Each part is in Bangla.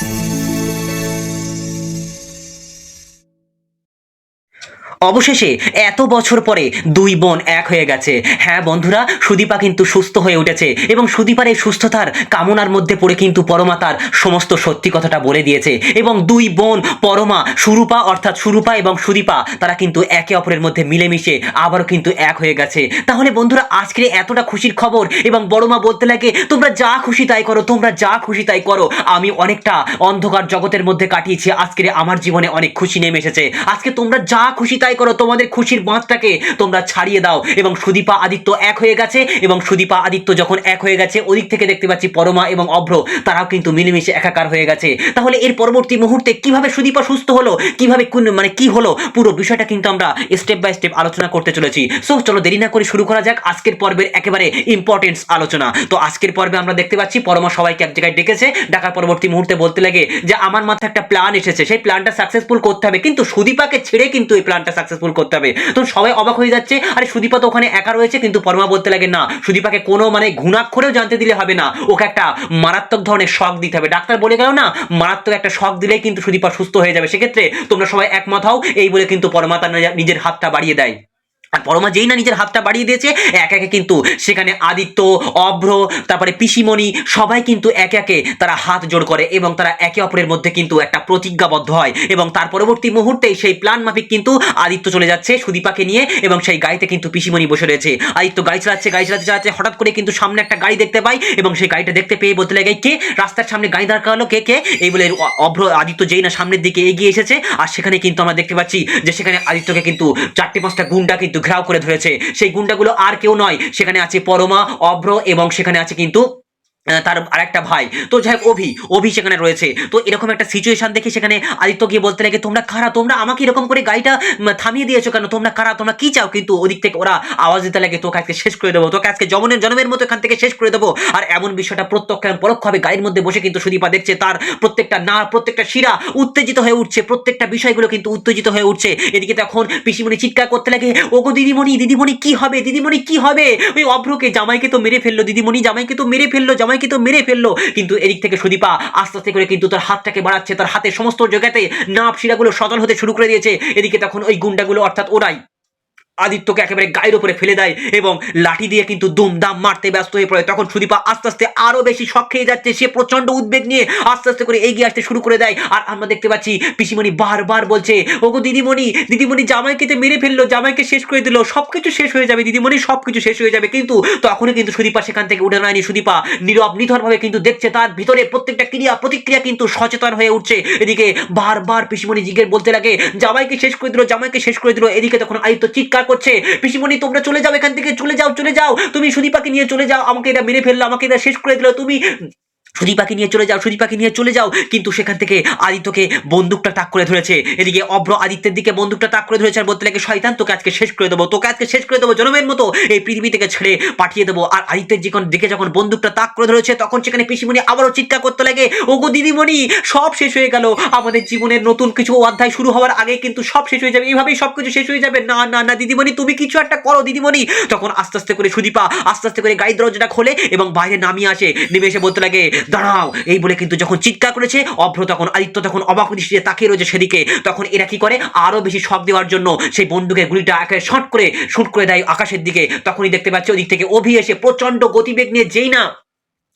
Podcast. অবশেষে এত বছর পরে দুই বোন এক হয়ে গেছে। হ্যাঁ বন্ধুরা, সুদীপা কিন্তু সুস্থ হয়ে উঠেছে এবং সুদীপার এই সুস্থতার কামনার মধ্যে পড়ে কিন্তু পরমা তার সমস্ত সত্যি কথাটা বলে দিয়েছে এবং দুই বোন পরমা, সুরূপা অর্থাৎ সুরূপা এবং সুদীপা, তারা কিন্তু একে অপরের মধ্যে মিলেমিশে আবারও কিন্তু এক হয়ে গেছে। তাহলে বন্ধুরা, আজকের এতটা খুশির খবর এবং বড়মা বলতে লাগে, তোমরা যা খুশি তাই করো, তোমরা যা খুশি তাই করো। আমি অনেকটা অন্ধকার জগতের মধ্যে কাটিয়েছি। আজকের আমার জীবনে অনেক খুশি নেমে এসেছে। আজকে তোমরা যা খুশি তাই করো, তোমাদের খুশির বাঁধটাকে তোমরা ছাড়িয়ে দাও। এবং সুদীপা আদিত্য এক হয়ে গেছে, এবং সুদীপা আদিত্য যখন এক হয়ে গেছে, ওদিক থেকে দেখতে পাচ্ছি পরমা এবং অভ্র, তারাও কিন্তু মিলেমিশে একাকার হয়ে গেছে। তাহলে এর পরবর্তী মুহূর্তে কীভাবে সুদীপা সুস্থ হলো, কীভাবে কোন- মানে কি হলো, পুরো বিষয়টা কিন্তু আমরা স্টেপ বাই স্টেপ আলোচনা করতে চলেছি। সো চলো দেরি না করে শুরু করা যাক, আজকের পর্বের একেবারে ইম্পর্টেন্স আলোচনা। তো আজকের পর্বে আমরা দেখতে পাচ্ছি, পরমা সবাইকে এক জায়গায় ডেকেছে, ডাকার পরবর্তী মুহূর্তে বলতে লাগে যে, আমার মাথায় একটা প্ল্যান এসেছে, সেই প্ল্যানটা সাকসেসফুল করতে হবে। কিন্তু সুদীপাকে ছেড়ে কিন্তু এই প্ল্যানটা সাকসেসফুল করতে হবে। তো সবাই অবাক হয়ে যাচ্ছে, আরে সুদীপা তো ওখানে একা রয়েছে, কিন্তু পরমা বলতে লাগে, না, সুদীপাকে কোনো মানে ঘুণাক্ষরেও জানতে দিলে হবে না। ওকে একটা মারাত্মক ধরনের শখ দিতে হবে। ডাক্তার বলে গেল, না, মারাত্মক একটা শখ দিলেই কিন্তু সুদীপা সুস্থ হয়ে যাবে। সেক্ষেত্রে তোমরা সবাই একমত হও, এই বলে কিন্তু পরমা তার নিজের হাতটা বাড়িয়ে দেয়। আর পরমা যেই না নিজের হাতটা বাড়িয়ে দিয়েছে, এক একে কিন্তু সেখানে আদিত্য, অভ্র, তারপরে পিসিমণি সবাই কিন্তু একে একে তারা হাত জোড় করে এবং তারা একে অপরের মধ্যে কিন্তু একটা প্রতিজ্ঞাবদ্ধ হয় এবং তার পরবর্তী মুহূর্তে সেই প্ল্যান মাফিক কিন্তু আদিত্য চলে যাচ্ছে সুদীপাকে নিয়ে এবং সেই গাড়িতে কিন্তু পিসিমণি বসে রয়েছে। আদিত্য গাড়ি চালাচ্ছে, গাড়ি চালাতে চালাচ্ছে হঠাৎ করে কিন্তু সামনে একটা গাড়ি দেখতে পাই এবং সেই গাড়িটা দেখতে পেয়ে বলতে লাগে কে? রাস্তার সামনে গাড়ি দাঁড় করালো কে কে? এই বলে অভ্র, আদিত্য যেই না সামনের দিকে এগিয়ে এসেছে, আর সেখানে কিন্তু আমরা দেখতে পাচ্ছি যে সেখানে আদিত্যকে কিন্তু চারটে পাঁচটা গুন্ডা কিন্তু ঘেরাও করে ধরেছে। সেই গুন্ডাগুলো আর কেউ নয়। সেখানে আছে পরমা, অভ্র এবং সেখানে আছে কিন্তু তার আরেকটা ভাই। তো যাই হোক, অভি অভি সেখানে রয়েছে। তো এরকম একটা সিচুয়েশন দেখে সেখানে আদিত্য গিয়ে বলতে লাগে, তোমরা কারা? তোমরা আমাকে এরকম করে গাড়িটা থামিয়ে দিয়েছ কেন? তোমরা কারা? তোমরা কি চাও? কিন্তু ওদিক থেকে ওরা আওয়াজ দিতে লাগে, তোকে আজকে শেষ করে দেবো। তোকে আজকে জমনের জন্মের মতো এখান থেকে শেষ করে দেবো। আর এমন বিষয়টা প্রত্যক্ষ পরোক্ষভাবে গাড়ির মধ্যে বসে কিন্তু সুদীপা দেখছে, তার প্রত্যেকটা না, প্রত্যেকটা শিরা উত্তেজিত হয়ে উঠছে। প্রত্যেকটা বিষয়গুলো কিন্তু উত্তেজিত হয়ে উঠছে। এদিকে তখন পিসিমণি চিৎকার করতে লাগে, ওগো দিদিমণি দিদিমণি কি হবে? দিদিমণি কি হবে? ওই অভ্রকে জামাইকে তো মেরে ফেলল, দিদিমণি জামাইকে তো মেরে ফেলল জামাইকে তো মেরে ফেলল। কিন্তু এদিক থেকে সুদীপা আস্তে আস্তে করে কিন্তু তার হাতটাকে বাড়াচ্ছে, তার হাতে সমস্ত জায়গাতে নাপ শিরাগুলো সচল হতে শুরু করে দিয়েছে। এদিকে তখন ওই গুন্ডাগুলো, অর্থাৎ ওরাই আদিত্যকে একেবারে গায়ের উপরে ফেলে দেয় এবং লাঠি দিয়ে কিন্তু দুমদাম মারতে ব্যস্ত হয়ে পড়ে। তখন সুদীপা আস্তে আস্তে আরও বেশি শখ খেয়ে যাচ্ছে। সে প্রচণ্ড উদ্বেগ নিয়ে আস্তে আস্তে করে এগিয়ে আসতে শুরু করে দেয়। আর আমরা দেখতে পাচ্ছি পিসিমণি বারবার বলছে, ওগো দিদিমণি দিদিমণি জামাইকে তো মেরে ফেলল, জামাইকে শেষ করে দিল, সবকিছু শেষ হয়ে যাবে, দিদিমণি, সবকিছু শেষ হয়ে যাবে। কিন্তু তখনই কিন্তু সুদীপা সেখান থেকে উঠে নেয়নি সুদীপা নীরব নিধরভাবে কিন্তু দেখছে তার ভিতরে প্রত্যেকটা ক্রিয়া, প্রতিক্রিয়া কিন্তু সচেতন হয়ে উঠছে। এদিকে বারবার পিসিমণি জিজ্ঞেস বলতে লাগে, জামাইকে শেষ করে দিল, জামাইকে শেষ করে দিল। এদিকে তখন আদিত্য চিৎকার করছে। পিসিমণি, তোমরা চলে যাও, এখান থেকে চলে যাও চলে যাও। তুমি সুদীপাকে নিয়ে চলে যাও। আমাকে এটা মেরে ফেলল, আমাকে এটা শেষ করে দিল। তুমি সুদীপাকে নিয়ে চলে যাও, সুদীপাকে নিয়ে চলে যাও। কিন্তু সেখান থেকে আদিত্যকে বন্দুকটা তাক করে ধরেছে। এদিকে অভ্র আদিত্যের দিকে বন্দুকটা তাক করে ধরেছে আর বলতে লাগে, শয়তান, তোকে আজকে শেষ করে দেবো, তোকে আজকে শেষ করে দেবো জনমের মতো। এই পৃথিবী থেকে ছেড়ে পাঠিয়ে দেবো। আর আদিত্যের যখন দিকে যখন বন্দুকটা তাক করে ধরেছে, তখন সেখানে পিসিমণি আবারও চিৎকার করতে লাগে, ওগো দিদিমণি, সব শেষ হয়ে গেল। আমাদের জীবনের নতুন কিছু অধ্যায় শুরু হওয়ার আগে কিন্তু সব শেষ হয়ে যাবে। এইভাবেই সব কিছু শেষ হয়ে যাবে। না না না, দিদিমণি, তুমি কিছু একটা করো দিদিমণি। তখন আস্তে আস্তে করে সুদীপা, আস্তে আস্তে করে গাড়ির দরজাটা খোলে এবং বাইরে নামিয়ে আসে। নেমে এসে বলতে লাগে দাঁড়াও। এই বলে কিন্তু যখন চিৎকার করেছে, অভ্র তখন, আদিত্য তখন অবাক দৃষ্টিতে তাকিয়ে রয়েছে সেদিকে। তখন এরা কি করে? আরও বেশি শখ দেওয়ার জন্য সেই বন্দুকের গুলিটা একেবারে শট করে, শুট করে দেয় আকাশের দিকে। তখনই দেখতে পাচ্ছে ওদিক থেকে অভি এসে প্রচণ্ড গতিবেগ নিয়ে যেই না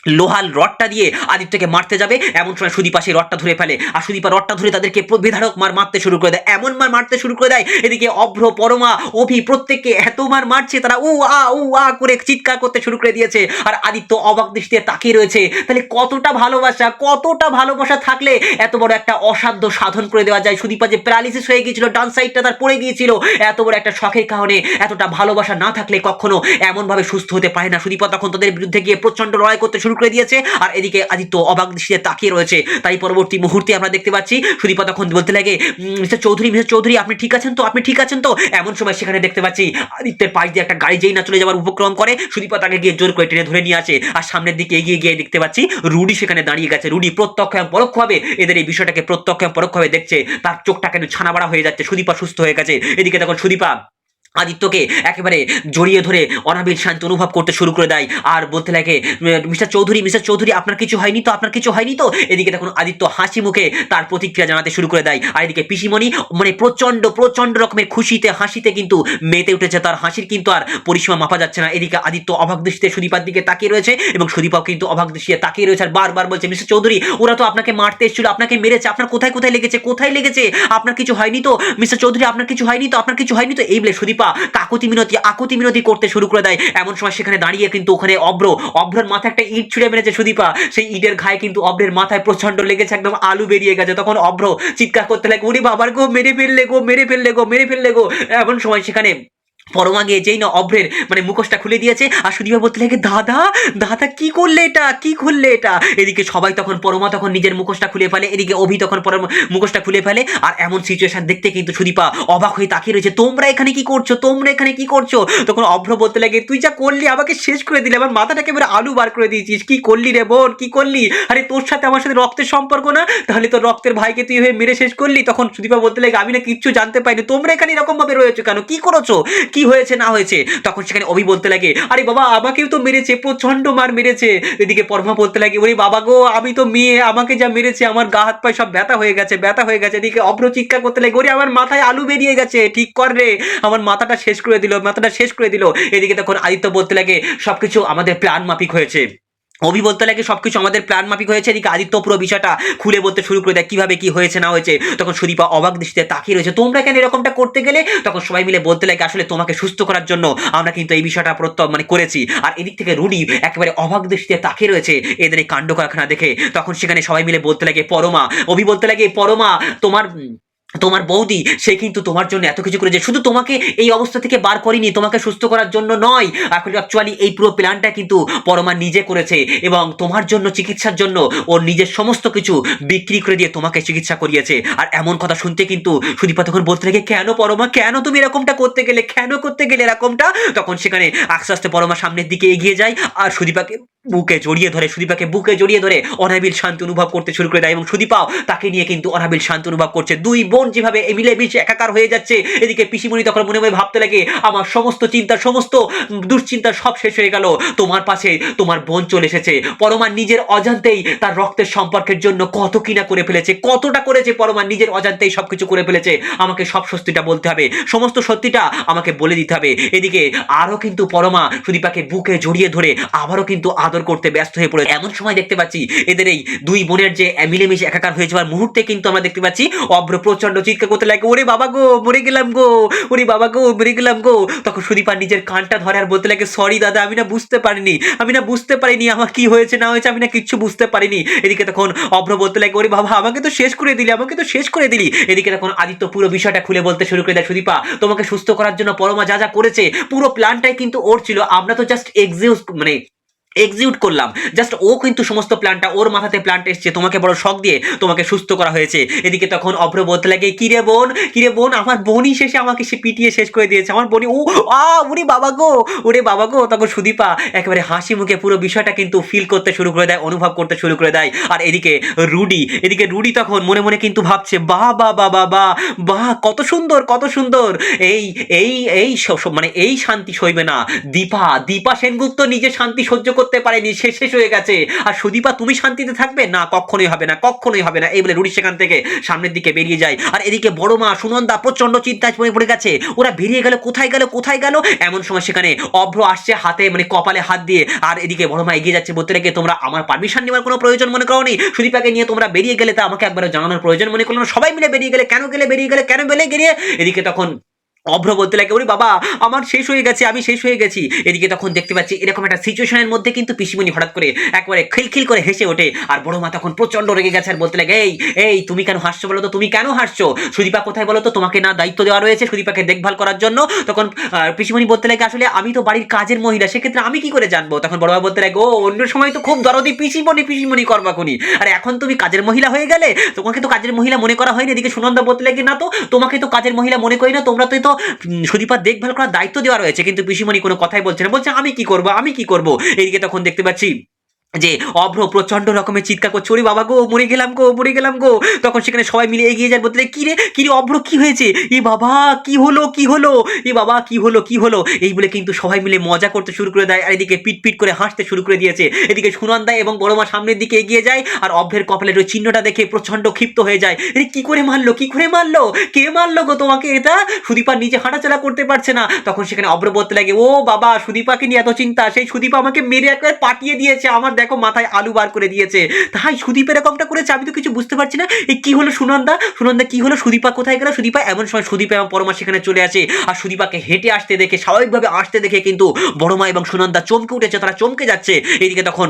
লোহাল রডটা দিয়ে আদিত্যকে মারতে যাবে। এমন সময় সুদীপা সেই রডটা ধরে ফেলে। আর সুদীপা রডটা ধরে তাদেরকে বিধারক মার মারতে শুরু করে দেয়। এমন মার মারতে শুরু করে দেয়, এদিকে অভ্র, পরমা, অভি প্রত্যেককে এত মার মারছে, তারা উ, আ উ, আ করে চিৎকার করতে শুরু করে দিয়েছে। আর আদিত্য অবাক দৃষ্টিতে তাকিয়ে রয়েছে। তাহলে কতটা ভালোবাসা কতটা ভালোবাসা থাকলে এত বড় একটা অসাধ্য সাধন করে দেওয়া যায়? সুদীপা যে প্যারালিসিস হয়ে গিয়েছিল, ডান সাইডটা তার পড়ে গিয়েছিল, এত বড় একটা শখের কারণে এতটা ভালোবাসা না থাকলে কখনো এমনভাবে সুস্থ হতে পারে না। সুদীপা তখন তাদের বিরুদ্ধে গিয়ে প্রচণ্ড লড়াই করতে শুরু করে দিয়েছে। আর এদিকে আদিত্য অবাক দৃষ্টিতে তাকিয়ে রয়েছে। তাই পরবর্তী মুহূর্তে আমরা দেখতে পাচ্ছি, সুদীপা তখন বলতে লাগে মিস্টার চৌধুরী মিস্টার চৌধুরী, আপনি ঠিক আছেন তো? আপনি ঠিক আছেন তো? এমন সময় সেখানে দেখতে পাচ্ছি, আদিত্যের পাশ দিয়ে একটা গাড়ি যেই না চলে যাওয়ার উপক্রম করে, সুদীপা তাকে গিয়ে জোর করে টেনে ধরে নিয়ে আসে। আর সামনের দিকে এগিয়ে গিয়ে দেখতে পাচ্ছি, রুডি সেখানে দাঁড়িয়ে গেছে। রুডি প্রত্যক্ষ এবং পরোক্ষভাবে এদের এই বিষয়টাকে প্রত্যক্ষ এবং পরোক্ষভাবে দেখছে। তার চোখটা কেন ছানাবাড়া হয়ে যাচ্ছে? সুদীপা সুস্থ হয়ে গেছে। এদিকে তখন সুদীপা আদিত্যকে একেবারে জড়িয়ে ধরে অনাবিল শান্তি অনুভব করতে শুরু করে দেয়। আর বলতে লাগে মিস্টার চৌধুরী মিস্টার চৌধুরী, আপনার কিছু হয়নি তো? আপনার কিছু হয়নি তো? এদিকে তখন আদিত্য হাসি মুখে তার প্রতিক্রিয়া জানাতে শুরু করে দেয়। আর এদিকে পিসিমণি মানে প্রচণ্ড প্রচণ্ড রকমের খুশিতে, হাসিতে কিন্তু মেতে উঠেছে। তার হাসির কিন্তু আর পরিসীমা মাপা যাচ্ছে না। এদিকে আদিত্য অবাক দৃষ্টিতে সুদীপার দিকে তাকিয়ে রয়েছে এবং সুদীপাও কিন্তু অবাক দৃষ্টিতে তাকিয়ে রয়েছে আর বারবার বলছে, মিস্টার চৌধুরী, ওরা তো আপনাকে মারতে এসেছিল, আপনাকে মেরেছে, আপনার কোথায় কোথায় লেগেছে কোথায় লেগেছে? আপনার কিছু হয়নি তো? মিস্টার চৌধুরী, আপনার কিছু হয়নি তো? আপনার কিছু হয়নি তো? এই বলে সুদীপা কাকুতি মিনতি, আকুতি মিনতি করতে শুরু করে দেয়। এমন সময় সেখানে দাঁড়িয়ে কিন্তু ওখানে অভ্র, অভ্রের মাথায় একটা ইট ছুঁড়ে মেরেছে সুদীপা। সেই ইটের ঘায়ে কিন্তু অভ্রের মাথায় প্রচণ্ড লেগেছে, একদম আলু বেরিয়ে গেছে। তখন অভ্র চিৎকার করতে লাগে উনি বাবার গো, মেরে ফেললে গো, মেরে ফেললে গো, মেরে ফেললে গো। এমন সময় সেখানে পরমা গিয়ে যেই না অভ্রের মানে মুখোশটা খুলে দিয়েছে। আর সুদীপা বলতে লাগে, দাদা দাদা, কি করলে এটা? কি করলে এটা? এদিকে সবাই তখন, পরমা তখন নিজের মুখোশটা খুলে ফেলে, এদিকে অভি তখন পরমা মুখোশটা খুলে ফেলে। আর এমন সিচুয়েশন দেখতে কিন্তু সুদীপা অবাক হয়ে তাকিয়ে রয়েছে, তোমরা এখানে কি করছ? তোমরা এখানে কি করছ? তখন অভ্র বলতে লাগে, তুই যা করলি, আমাকে শেষ করে দিলে, আমার মাথাটাকে এবারে আলু বার করে দিয়েছিস। কি করলি রে বোন? কি করলি? আরে তোর সাথে আমার সাথে রক্তের সম্পর্ক না? তাহলে তোর রক্তের ভাইকে তুই হয়ে মেরে শেষ করলি? তখন সুদীপা বলতে লাগে, আমি না কিচ্ছু জানতে পাইনি তোমরা এখানে এরকম ভাবে রয়েছো কেন? কি করেছ? কি হয়েছে, না হয়েছে? তখন সেখানে অভি বলতে লাগে, আরে বাবা, আমাকেও তো মেরেছে প্রচণ্ড মার মেরেছে। এদিকে পরমা বলতে লাগে, ওরে বাবা গো, আমি তো মেয়ে, আমাকে যা মেরেছে, আমার গা, হাত, পায়ে সব ব্যথা হয়ে গেছে, ব্যথা হয়ে গেছে। এদিকে অভ্র করতে লাগে, ওরে, আমার মাথায় আলু বেরিয়ে গেছে, ঠিক কর রে। আমার মাথাটা শেষ করে দিল, মাথাটা শেষ করে দিল। এদিকে তখন আদিত্য বলতে লাগে, সবকিছু আমাদের প্ল্যান মাফিক হয়েছে। অভি বলতে লাগে সবকিছু আমাদের প্ল্যান মাফিক হয়েছে, এদিকে আদিত্য পুরো বিষয়টা খুলে বলতে শুরু করে দেয়, কীভাবে কী হয়েছে, না হয়েছে। তখন সুদীপা অবাক দৃষ্টিতে তাকিয়ে রয়েছে, তোমরা কেন এরকমটা করতে গেলে? তখন সবাই মিলে বলতে লাগে, আসলে তোমাকে সুস্থ করার জন্য আমরা কিন্তু এই বিষয়টা প্রত্যয় মানে করেছি। আর এদিক থেকে রুডি একেবারে অবাক দৃষ্টিতে তাকিয়ে রয়েছে, এদের এই কাণ্ড কারখানা দেখে। তখন সেখানে সবাই মিলে বলতে লাগে, পরমা, অভি বলতে লাগে, পরমা, তোমার তোমার বৌদি, সে কিন্তু তোমার জন্য এত কিছু করেছে। শুধু তোমাকে এই অবস্থা থেকে বার করেনি, তোমাকে সুস্থ করার জন্য নয়। আসলে অ্যাকচুয়ালি এই পুরো প্ল্যানটা কিন্তু পরমা নিজে করেছে এবং তোমার জন্য, চিকিৎসার জন্য ওর নিজের সমস্ত কিছু বিক্রি করে দিয়ে তোমাকে চিকিৎসা করিয়েছে। আর এমন কথা শুনতে কিন্তু সুদীপা তখন বলতে থাকে, কেন পরমা, কেন তুমি এরকমটা করতে গেলে, কেন করতে গেলে এরকমটা? তখন সেখানে আস্তে আস্তে পরমা সামনের দিকে এগিয়ে যায়। আর সুদীপাকে বুকে জড়িয়ে ধরে, সুদীপাকে বুকে জড়িয়ে ধরে অনাবিল শান্তি অনুভব করতে শুরু করে দেয় এবং সুদীপাও তাকে নিয়ে কিন্তু অনাবিল শান্তি অনুভব করছে। দুই বোন যেভাবে মিলেমিশে একাকার হয়ে যাচ্ছে, এদিকে পিসিমণি তখন মনে মনে ভাবতে লাগে, আমার সমস্ত চিন্তা, সমস্ত দুশ্চিন্তা সব শেষ হয়ে গেল, তোমার পাশে তোমার বোন চলে এসেছে। পরমা নিজের অজান্তেই তার রক্তের সম্পর্কের জন্য কত কিনা করে ফেলেছে, কতটা করেছে পরমা নিজের অজান্তেই সবকিছু করে ফেলেছে, আমাকে সব সত্যিটা বলতে হবে, সমস্ত সত্যিটা আমাকে বলে দিতে হবে। এদিকে আরও কিন্তু পরমা সুদীপাকে বুকে জড়িয়ে ধরে আবারও কিন্তু আদর করতে ব্যস্ত হয়ে পড়ে এমন সময় দেখতে পাচ্ছি এদের এই দুই বোনের যে মিলেমিশে একাকার হয়ে যাওয়ার মুহূর্তে কিন্তু আমরা দেখতে পাচ্ছি অভ্র প্রচণ্ড চিৎকার করতে লাগে, ওরে বাবা গো, মরে গেলাম গো, ওরে বাবা গো, মরে গেলাম গো। তখন সুদীপা নিজের কানটা ধরে আর বলতে লাগে সরি দাদা, আমি না বুঝতে পারিনি, আমি না বুঝতে পারিনি আমার কি হয়েছে, না হয়েছে, আমি না কিচ্ছু বুঝতে পারিনি। এদিকে তখন অভ্র বলতে লাগে, ওরে বাবা, আমাকে তো শেষ করে দিলি, আমাকে তো শেষ করে দিলি। এদিকে তখন আদিত্য পুরো বিষয়টা খুলে বলতে শুরু করে দেয়, সুদীপা, তোমাকে সুস্থ করার জন্য পরমা যা যা করেছে, পুরো প্ল্যানটাই কিন্তু ওর ছিল, আমরা তো জাস্ট এক্সিউজ মানে এক্সিকিউট করলাম। জাস্ট ও কিন্তু সমস্ত প্ল্যানটা ওর মাথাতে প্ল্যানটা এসছে। তোমাকে বড় শখ দিয়ে তোমাকে সুস্থ করা হয়েছে। এদিকে তখন অভ্র বলতে লাগে, কিরে বোন কিরে বোন, আমার বোনই শেষে আমাকে সে পিটিয়ে শেষ করে দিয়েছে। আমার বোনই ও, আ, ওরে বাবা গো, ওরে বাবা গো। তখন সুদীপা একেবারে হাসি মুখে পুরো বিষয়টা কিন্তু ফিল করতে শুরু করে দেয়, অনুভব করতে শুরু করে দেয়। আর এদিকে রুডি এদিকে রুডি তখন মনে মনে কিন্তু ভাবছে বাহ বা বাহ বা বাহ বাহ কত সুন্দর কত সুন্দর। এই এই এই মানে এই শান্তি সইবে না। দীপা দীপা সেনগুপ্ত নিজে শান্তি সহ্য করতে পারেনি, সে শেষ হয়ে গেছে। আর সুদীপা, তুমি শান্তিতে থাকবে? না, কখনোই হবে না, কখনোই হবে না। এই বলে রুডি সেখান থেকে সামনের দিকে বেরিয়ে যায়। আর এদিকে বড় মা সুনন্দা প্রচণ্ড চিন্তায় পড়ে পড়ে গেছে। ওরা বেরিয়ে গেল, কোথায় গেল কোথায় গেল? এমন সময় সেখানে অভ্র আসছে হাতে মানে কপালে হাত দিয়ে। আর এদিকে বড় মা এগিয়ে যাচ্ছে বলতে রেখে তোমরা আমার পারমিশন নেওয়ার কোনো প্রয়োজন মনে করো নি সুদীপাকে নিয়ে তোমরা বেরিয়ে গেলে তা আমাকে একবার জানানোর প্রয়োজন মনে করল সবাই মিলে বেরিয়ে গেলে, কেন গেলে? বেরিয়ে গেলে কেন বেলে গেলে এদিকে তখন অভ্র বলতে লাগে। ওরে বাবা, আমার শেষ হয়ে গেছে, আমি শেষ হয়ে গেছি। এদিকে তখন দেখতে পাচ্ছি এরকম একটা সিচুয়েশনের মধ্যে কিন্তু পিসিমণি হঠাৎ করে একবারে খিলখিল করে হেসে ওঠে। আর বড় মা তখন প্রচণ্ড রেগে গেছে আর বলতে লাগে, এই এই, তুমি কেন হাসছো বলো তো? তুমি কেন হাসছো? সুদীপা কোথায় বলো তো? তোমাকে না দায়িত্ব দেওয়া রয়েছে সুদীপাকে দেখভাল করার জন্য। তখন পিসিমণি বলতে লাগে, আসলে আমি তো বাড়ির কাজের মহিলা, সেক্ষেত্রে আমি কি করে জানব? তখন বড় মা বলতে লাগে, ও, অন্য সময় তো খুব দরদি পিসিমণি পিসিমণি করবা কোনি আর এখন তুমি কাজের মহিলা হয়ে গেলে তোমাকে তো কাজের মহিলা মনে করা হয়নি? এদিকে সুনন্দা বলতে লাগে, না তো, তোমাকে তো কাজের মহিলা মনে করি না, তোমরা তো সুদীপার দেখভাল করার দায়িত্ব দেওয়া রয়েছে, কিন্তু পিসিমণি কোনো কথাই বলছে না। বলছে, আমি কি করব? আমি কি করব? এইদিকে তখন দেখতে পাচ্ছি যে অভ্র প্রচণ্ড রকমের চিৎকার করছে, ওরে বাবা গো, মরে গেলাম গো, মরে গেলাম গো। তখন সেখানে সবাই মিলে এগিয়ে যায়, বলতে কি রে কি রে, অভ্র কি হয়েছে? এ বাবা, কি হলো কি হলো? এ বাবা, কি হলো কি হলো? এই বলে কিন্তু সবাই মিলে মজা করতে শুরু করে দেয়, আর এদিকে পিট পিট করে হাসতে শুরু করে দিয়েছে। এদিকে সুনন্দা এবং বড় মা সামনের দিকে এগিয়ে যায়, আর অভ্রের কপালের ওই চিহ্নটা দেখে প্রচণ্ড ক্ষিপ্ত হয়ে যায়। এরে, কী করে মারলো, কি করে মারলো? কে মারলো গো তোমাকে এটা? সুদীপা নিজে হাঁটাচলা করতে পারছে না। তখন সেখানে অভ্র বলতে লাগে, ও বাবা, সুদীপাকে নিয়ে এত চিন্তা, সেই সুদীপা আমাকে মেরে একবার পাঠিয়ে দিয়েছে, আমার দেখো মাথায় আলু বার করে দিয়েছে। তাই সুদীপ এরকমটা করেছে, আমি তো কিছু বুঝতে পারছি না। এই কি হলো সুনন্দা? সুনন্দা, কি হলো? সুদীপা কোথায় গেলো? সুদীপা এমন সময় সুদীপা এবং পরমা সেখানে চলে আসে আর সুদীপাকে হেঁটে আসতে দেখে, স্বাভাবিকভাবে আসতে দেখে কিন্তু বড়মা এবং সুনন্দা চমকে উঠেছে, তারা চমকে যাচ্ছে। এইদিকে তখন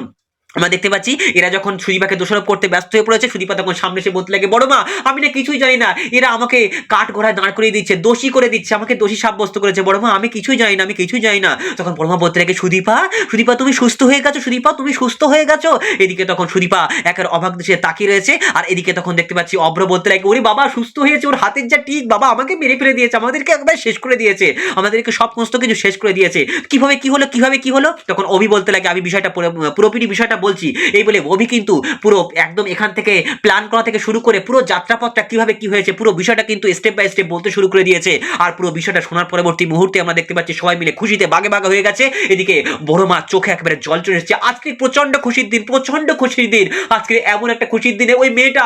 আমরা দেখতে পাচ্ছি, এরা যখন সুদীপাকে দোষারোপ করতে ব্যস্ত হয়ে পড়েছে, সুদীপা তখন সামনে এসে বলতে লাগে বড় মা আমি না কিছুই জানি না। এরা আমাকে কাঠ ঘোড়ায় দাঁড় করিয়ে দিচ্ছে, দোষী করে দিচ্ছে, আমাকে দোষী সাব্যস্ত করেছে। বড় মা আমি কিছুই জানি না, আমি কিছুই জানি না। তখন বড় মা বলতে লাগে, সুদীপা সুদীপা, তুমি সুস্থ হয়ে গেছো, সুদীপা, তুমি সুস্থ হয়ে গেছো। এদিকে তখন সুদীপা একের অবাক দেশে তাকিয়ে রয়েছে, আর এদিকে তখন দেখতে পাচ্ছি, অভ্র বলতে লাগে, ওরে বাবা, সুস্থ হয়েছে, ওর হাতের যা ঠিক বাবা, আমাকে মেরে ফেলে দিয়েছে, আমাদেরকে একবার শেষ করে দিয়েছে, আমাদেরকে সব সমস্ত কিছু শেষ করে দিয়েছে। কীভাবে কি হলো, কীভাবে কি হলো? তখন অভি বলতে লাগে, আমি বিষয়টা পুরোপুরি বিষয়টা বলছি, এই বলে অভি কিন্তু পুরো একদম এখান থেকে প্ল্যান করা থেকে শুরু করে পুরো যাত্রাপথটা কীভাবে কি হয়েছে, পুরো বিষয়টা কিন্তু স্টেপ বাই স্টেপ বলতে শুরু করে দিয়েছে। আর পুরো বিষয়টা শোনার পরবর্তী মুহূর্তে আমরা দেখতে পাচ্ছি, সবাই মিলে খুশিতে বাগে বাগে হয়ে গেছে। এদিকে বড় মা চোখে একেবারে জল চলে এসেছে। আজকে প্রচণ্ড খুশির দিন, প্রচণ্ড খুশির দিন। আজকে এমন একটা খুশির দিনে ওই মেয়েটা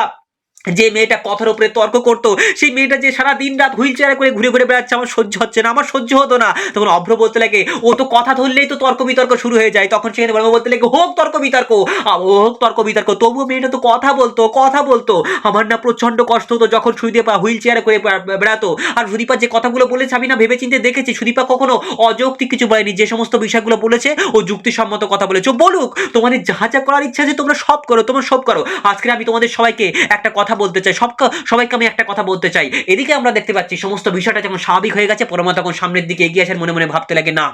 যে মেয়েটা কথার উপরে তর্ক করতো, সেই মেয়েটা যে সারা দিন রাত হুইল চেয়ারে করে ঘুরে ঘুরে বেড়াচ্ছে, আমার সহ্য হচ্ছে না, আমার সহ্য হতো না। তখন অভ্র বলতে লাগে, ও তো কথা ধরলেই তো তর্ক বিতর্ক শুরু হয়ে যায়। তখন সেখানে বড় বলতে লাগে, হোক তর্ক বিতর্ক। হোক তর্ক বিতর্ক। তবুও মেয়েটা তো কথা বলতো কথা বলতো। আমার না প্রচণ্ড কষ্ট হতো যখন সুদীপা হুইল চেয়ারে করে বেড়াতো। আর সুদীপা যে কথাগুলো বলেছে আমি না ভেবে চিন্তে দেখেছি। সুদীপা কখনো অযৌক্তিক কিছু বলেনি। যে সমস্ত বিষয়গুলো বলেছে, ও যুক্তিসম্মত কথা বলেছে। বলুক তোমাদের যা যা করার ইচ্ছা আছে তোমরা সব করো, তোমরা সব করো। আজকে আমি তোমাদের সবাইকে একটা কথা বলতে চাই সব সবাইকে আমি একটা কথা বলতে চাই। এদিকে আমরা দেখতে পাচ্ছি, সমস্ত বিষয়টা যেমন স্বাভাবিক হয়ে গেছে, পরমা তখন সামনের দিকে এগিয়ে আসার মনে মনে ভাবতে লাগে, না।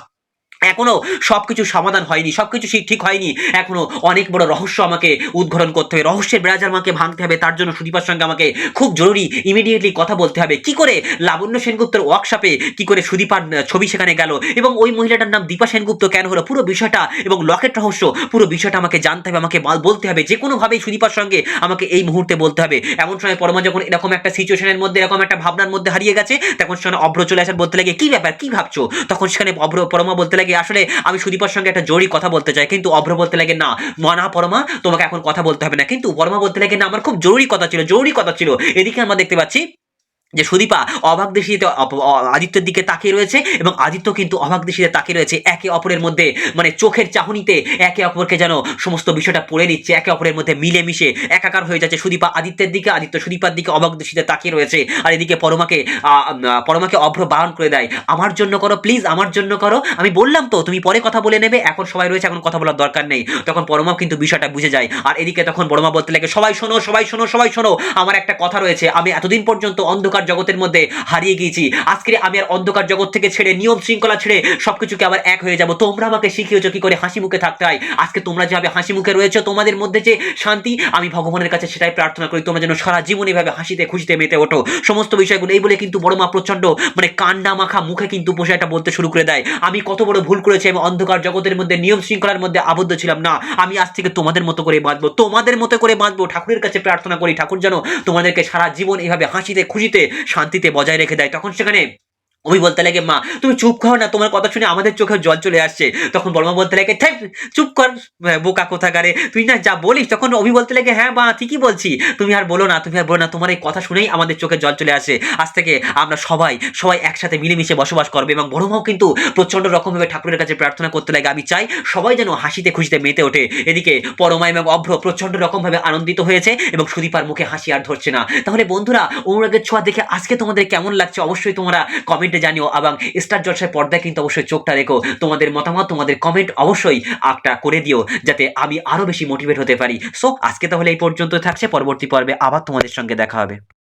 এখনও সবকিছু সমাধান হয়নি, সবকিছু সি- ঠিক হয়নি। এখনও অনেক বড় রহস্য আমাকে উদ্ঘাটন করতে হবে। রহস্যের বেড়াজার আমাকে ভাঙতে হবে, তার জন্য সুদীপার সঙ্গে আমাকে খুব জরুরি ইমিডিয়েটলি কথা বলতে হবে। কি করে লাবণ্য সেনগুপ্তের ওয়ার্কশপে কি করে সুদীপার ছবি সেখানে গেল এবং ওই মহিলাটার নাম দীপা সেনগুপ্ত কেন হলো? পুরো বিষয়টা এবং লকেট রহস্য, পুরো বিষয়টা আমাকে জানতে হবে, আমাকে বলতে হবে। যে কোনোভাবেই সুদীপার সঙ্গে আমাকে এই মুহূর্তে বলতে হবে। এমন সময় পরমা যখন এরকম একটা সিচুয়েশনের মধ্যে, এরকম একটা ভাবনার মধ্যে হারিয়ে গেছে, তখন সেখানে অভ্র চলে আসার বলতে লাগে, কি ব্যাপার? কি ভাবছ? তখন সেখানে অভ্র, পরমা বলতে লাগে আসলে আমি সুদীপার সঙ্গে একটা জরুরি কথা বলতে চাই, কিন্তু অভ্র বলতে লাগে, না মনা পরমা, তোমাকে এখন কথা বলতে হবে না। কিন্তু পরমা বলতে লাগে, না, আমার খুব জরুরি কথা ছিল, জরুরি কথা ছিল। এদিকে আমরা দেখতে পাচ্ছি যে সুদীপা অবাক দৃষ্টিতে আদিত্যের দিকে তাকিয়ে রয়েছে এবং আদিত্য কিন্তু অবাক দৃষ্টিতে তাকিয়ে রয়েছে একে অপরের মধ্যে মানে চোখের চাহনিতে একে অপরকে যেন সমস্ত বিষয়টা পড়ে নিচ্ছে, একে অপরের মধ্যে মিলে মিশে একাকার হয়ে যাচ্ছে। সুদীপা আদিত্যের দিকে, আদিত্য সুদীপার দিকে অবাক দৃষ্টিতে তাকিয়ে রয়েছে আর এদিকে পরমাকে পরমাকে অভ্র বারণ করে দেয়। আমার জন্য করো প্লিজ আমার জন্য করো। আমি বললাম তো, তুমি পরে কথা বলে নেবে, এখন সবাই রয়েছে, এখন কথা বলার দরকার নেই। তখন পরমা কিন্তু বিষয়টা বুঝে যায়। আর এদিকে তখন বড়মা বলতে লাগে, সবাই শোনো সবাই শোনো সবাই শোনো, আমার একটা কথা রয়েছে, আমি এতদিন পর্যন্ত অন্ধকার জগতের মধ্যে হারিয়ে গিয়েছি। আজকে আমি আর অন্ধকার জগৎ থেকে ছেড়ে, নিয়ম শৃঙ্খলা ছেড়ে সবকিছুকে আবার এক হয়ে যাব। তোমরা আমাকে শিখিয়েছো কি করে হাসি মুখে থাকতে হয়। আজকে তোমরা যেভাবে হাসি মুখে রয়েছো, তোমাদের মধ্যে যে শান্তি, আমি ভগবানের কাছে সেটাই প্রার্থনা করি। তোমরা যেন সারা জীবন এভাবে হাসিতে, খুশিতে মেতে ওঠো। সমস্ত বিষয়গুলো, এই বলে কিন্তু বড় মা প্রচণ্ড মানে কান্না মাখা মুখে কিন্তু একটা বলতে শুরু করে দেয়। আমি কত বড় ভুল করেছি, আমি অন্ধকার জগতের মধ্যে, নিয়ম শৃঙ্খলার মধ্যে আবদ্ধ ছিলাম। না, আমি আজ থেকে তোমাদের মতো করে বাঁচবো। তোমাদের মতো করে বাঁচবো। ঠাকুরের কাছে প্রার্থনা করি, ঠাকুর যেন তোমাদেরকে সারা জীবন এভাবে হাসিতে, খুশিতে শান্তিতে বজায় রেখে দেয়। তখন সেখানে ওই বলতে লাগে মা তুমি চুপ করো না তোমার কথা শুনে আমাদের চোখে জল চলে আসছে। তখন বড়মা বলতে লাগে "ধ্যাৎ, চুপ কর বোকা কোথাকারে তুই না যা বলিস। তখন অভি বলতে লাগে হ্যাঁ মা ঠিকই বলছি। তুমি আর বলো না তুমি আর বলো না তোমার এই কথা শুনেই আমাদের চোখে জল চলে আসে। আজ থেকে আমরা সবাই সবাই একসাথে মিলেমিশে বসবাস করবে এবং বড়মাও কিন্তু প্রচণ্ড রকমভাবে ঠাকুরের কাছে প্রার্থনা করতে লাগে। আমি চাই সবাই যেন হাসিতে খুশিতে মেতে ওঠে। এদিকে পরমা এবং অভ্র প্রচণ্ড রকমভাবে আনন্দিত হয়েছে এবং সুদীপার মুখে হাসি আর ধরছে না। তাহলে বন্ধুরা অনুরাগের ছোঁয়া দেখে আজকে তোমাদের কেমন লাগছে? অবশ্যই তোমরা কমেন্টে জানিও, এবং স্টার জলসায় পর্দায় কিন্তু অবশ্যই চোখটা রেখো। তোমাদের মতামত, তোমাদের কমেন্ট অবশ্যই একটা করে দিও, যাতে আমি আরও বেশি মোটিভেট হতে পারি। সো আজকে তাহলে এই পর্যন্ত থাকছে, পরবর্তী পর্বে আবার তোমাদের সঙ্গে দেখা হবে।